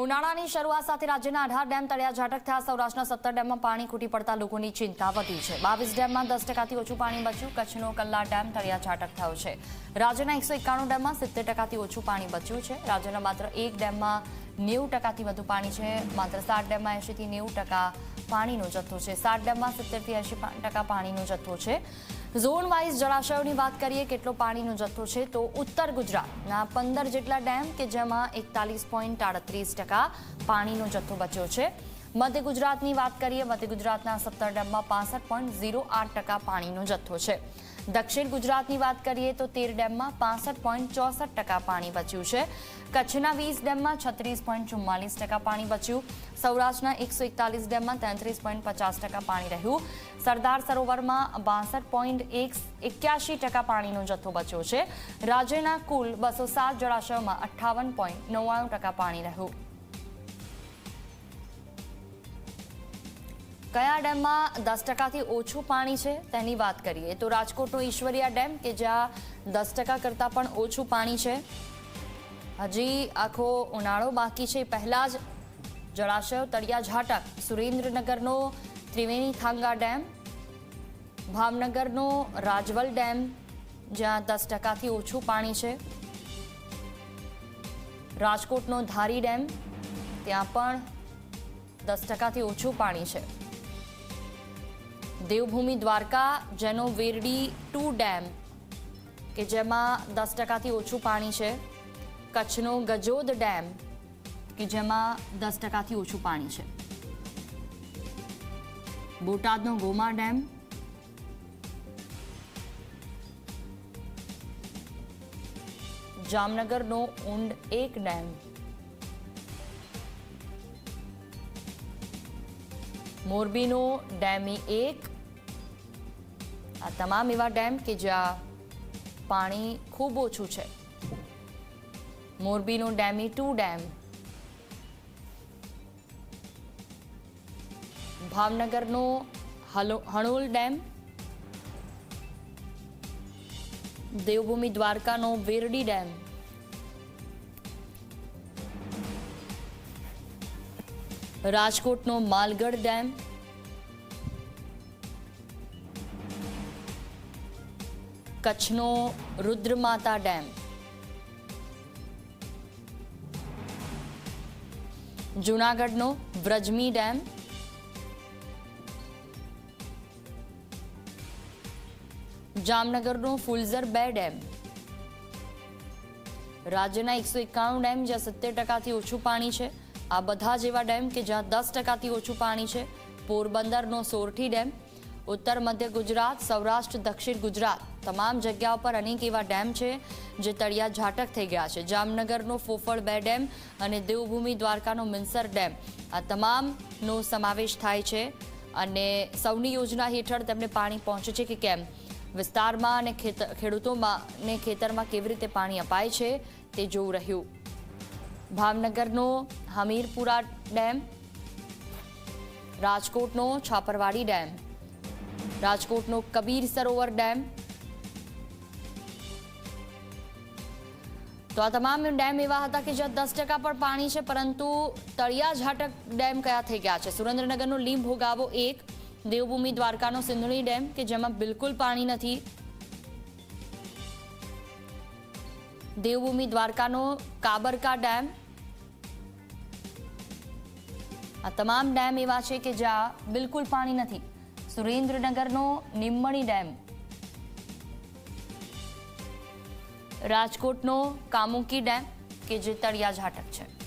ઉનાળાની શરૂઆત સાથે રાજ્યના અઢાર ડેમ તળિયા ઝાટક થયા. સૌરાષ્ટ્રના સત્તર ડેમમાં પાણી ખૂટી પડતા લોકોની ચિંતા વધી છે. બાવીસ ડેમમાં દસ ટકાથી ઓછું પાણી બચ્યું. કચ્છનો કલ્લા ડેમ તળિયા ઝાટક થયો છે. રાજ્યના એકસો એકાણું ડેમમાં સિત્તેર ટકાથી ઓછું પાણી બચ્યું છે. રાજ્યના માત્ર એક ડેમમાં નેવું ટકાથી વધુ પાણી છે. માત્ર સાત ડેમમાં એંશીથી નેવું ટકા પાણીનો જથ્થો છે. સાત ડેમમાં સિત્તેરથી એંશી ટકા પાણીનો જથ્થો છે. ઝોન વાઇઝ જળાશયોની વાત કરીએ, કેટલો પાણીનો જથ્થો છે, તો ઉત્તર ગુજરાતના પંદર જેટલા ડેમ કે જેમાં એકતાલીસ પોઈન્ટ આડત્રીસ ટકા પાણીનો જથ્થો બચ્યો છે. મધ્ય ગુજરાતની વાત કરીએ, મધ્ય ગુજરાતના સત્તર ડેમમાં પાસઠ પોઈન્ટ ઝીરો આઠ ટકા પાણીનો જથ્થો છે. દક્ષિણ ગુજરાતની વાત કરીએ તો તેર ડેમમાં પાસઠ પોઈન્ટ ચોસઠ ટકા પાણી બચ્યું છે. કચ્છના વીસ ડેમમાં છત્રીસ પોઈન્ટ ચુમ્માલીસ ટકા પાણી બચ્યું. સૌરાષ્ટ્રના એકસો એકતાલીસ ડેમમાં તેત્રીસ પોઈન્ટ પચાસ ટકા પાણી રહ્યું. સરદાર સરોવરમાં બાસઠ પોઈન્ટ એક એક્યાસી ટકા પાણીનો જથ્થો બચ્યો છે. રાજ્યના કુલ બસો સાત જળાશયોમાં અઠ્ઠાવન પોઈન્ટ નવ્વાણું ટકા પાણી રહ્યું. કયા ડેમમાં દસ ટકાથી ઓછું પાણી છે તેની વાત કરીએ તો રાજકોટનો ઈશ્વરિયા ડેમ કે જ્યાં દસ ટકા કરતાં પણ ઓછું પાણી છે. હજી આખો ઉનાળો બાકી છે. પહેલાં જ જળાશયો તળિયા ઝાટક, સુરેન્દ્રનગરનો ત્રિવેણી થાંગા ડેમ, ભાવનગરનો રાજવલ ડેમ, જ્યાં દસ ટકાથી ઓછું પાણી છે. રાજકોટનો ધારી ડેમ, ત્યાં પણ દસ ટકાથી ઓછું પાણી છે. દેવભૂમિ દ્વારકા જેનો વેરડી ટુ ડેમ, કે જેમાં દસ ટકાથી ઓછું પાણી છે. કચ્છનો ગજોદ ડેમ, કે જેમાં દસ ટકાથી ઓછું પાણી છે. બોટાદનો ગોમા ડેમ, જામનગરનો ઊંડ એક ડેમ, મોરબીનો ડેમી એક આ તમામ એવા ડેમ કે જ્યાં પાણી ખૂબ ઓછું છે. મોરબીનું ડેમી ટુ ડેમ. ભાવનગરનો હણોલ ડેમ. દેવભૂમિ દ્વારકાનો વેરડી ડેમ. રાજકોટનો માલગઢ ડેમ. કચ્છનો રુદ્રમાતા ડેમ. જૂનાગઢનો વ્રજમી ડેમ. જામનગરનો ફુલઝર બે ડેમ. રાજ્યના એકસો એકાણું ડેમ જ્યાં સિત્તેર ટકાથી ઓછું પાણી છે. આ બધા જેવા ડેમ કે જ્યાં દસ ટકાથી ઓછું પાણી છે. પોરબંદરનો સોરઠી ડેમ. ઉત્તર મધ્ય ગુજરાત, સૌરાષ્ટ્ર, દક્ષિણ ગુજરાત. તમામ જગ્યાઓ પર અનેક એવા ડેમ છે જે તળિયા ઝાટક થઈ ગયા છે. જામનગરનો ફોફળ બે ડેમ અને દેવભૂમિ દ્વારકાનો મિન્સર ડેમ. આ તમામનો સમાવેશ થાય છે અને સૌની યોજના હેઠળ તેમને પાણી પહોંચે છે કે કેમ? વિસ્તારમાં અને ખેડૂતોમાં ને ખેતરમાં કેવી રીતે પાણી અપાય છે તે જોવું રહ્યું. ભાવનગરનો હમીરપુરા ડેમ, રાજકોટનો છાપરવાડી ડેમ. રાજકોટનો કબીર સરોવર ડેમ. તો આ તમામ ડેમ એવા હતા કે જ્યાં દસ ટકા પણ પાણી છે, પરંતુ તળિયા ઝાટક ડેમ કયા થઈ ગયા છે? સુરેન્દ્રનગરનો લીંબ ભોગાવો એક, દેવભૂમિ દ્વારકાનો સિંધણી ડેમ કે જેમાં બિલકુલ પાણી નથી? દેવભૂમિ દ્વારકાનો કાબરકા ડેમ. આ તમામ ડેમ એવા છે કે જ્યાં બિલકુલ પાણી નથી. સુરેન્દ્રનગરનો નિમ્મણી ડેમ. રાજકોટનો કામુકી ડેમ કે જે તળિયા ઝાટક છે.